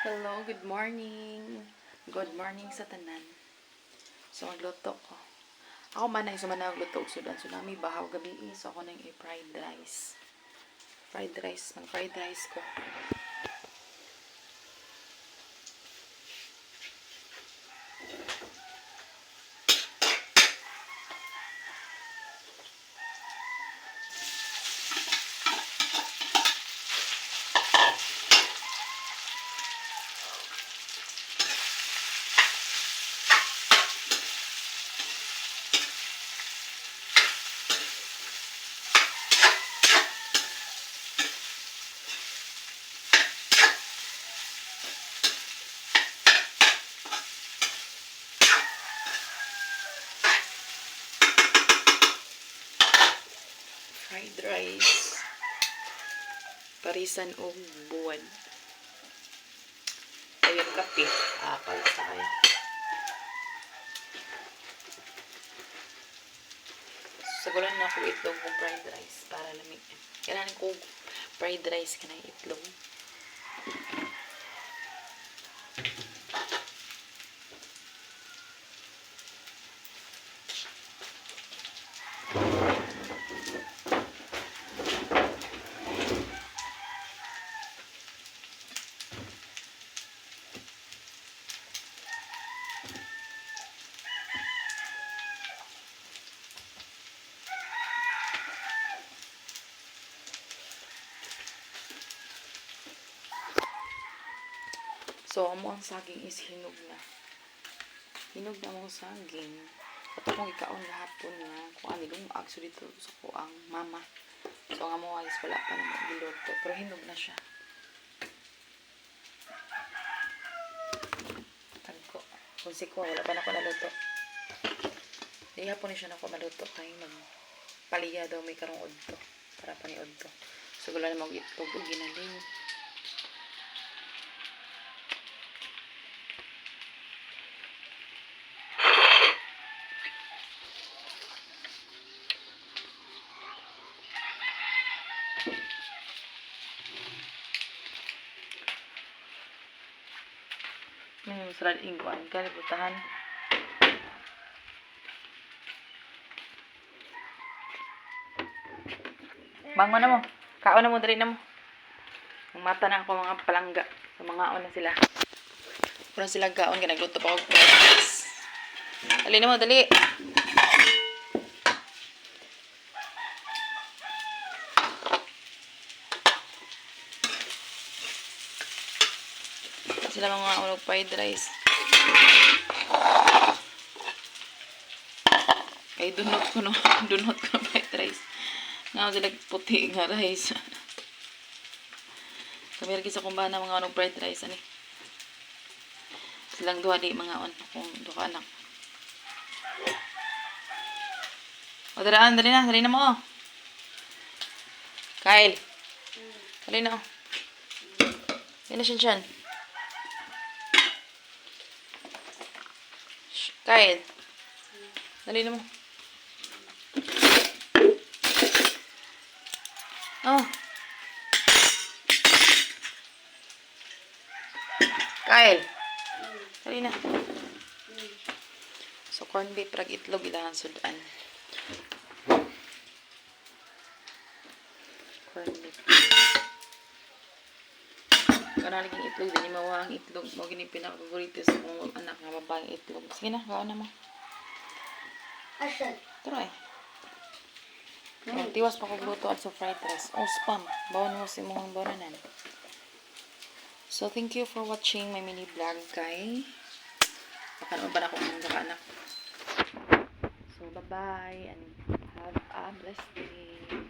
Hello, good morning. Good morning sa tanan. So, magluto ko. Ako man ay sumana magluto og sudan. So, nami bahaw gabi. So, ako nang i-fried rice. Fried rice. Mag-fried rice ko. Fried rice. Parisan o buwan. Ayun, kape. Apal sa kayo. Sagulan na ako itlog kong fried rice para lamig. Kailangan ko fried rice ka ng itlog. So, amo ang saging is hinog na. Hinog na mo saging. At akong ikaon gahapon nga kung ano lumag so dito sa ko ang mama. So, ang amo is wala pa naman giluto. Pero hinog na siya. Tagko. Kung si ko, wala pa na ako naluto. Di hapon ni siya na ako naluto kay mag paliya daw may karong udto. Para pa ni. So, wala na mag-itlog o ginaling. Hmm, sarad ingwan. Kalibutahan. Bango na mo. Kaon na mo, dali na mo. Ang mata na ako mga palangga. Sa mga on na sila. Kung sila gaon, ginagluto pa ako. Dali na mo, dali. Sila mga unog fried rice. Kay dunot ko no, dunot ko no fried rice. Nga sila puti nga rice. Kami lagi sa kumbana mga unog fried rice ani. Silang duha di mga on akong duha anak. O daraan, dali na, dali na mo. Kyle. Dali na. Yan na siya dyan. Kyle. Dali na mo. Oh. Kyle. Dali na. So, corned beef, rag itlog, ilahan sudan. Corned beef. Kana naging itlog, din mawa ang itlog. Mo gini pinakapaborito sa kong anak nga babaeng itlog. Sige na, kaon na mo. Asan? Try. Ang tiwas pa kong luto at sa fried rice. O spam. Bawan mo si mong baranan. So, thank you for watching my mini vlog, kay. Baka naman pa na akong mga anak. So, bye-bye and have a blessed day.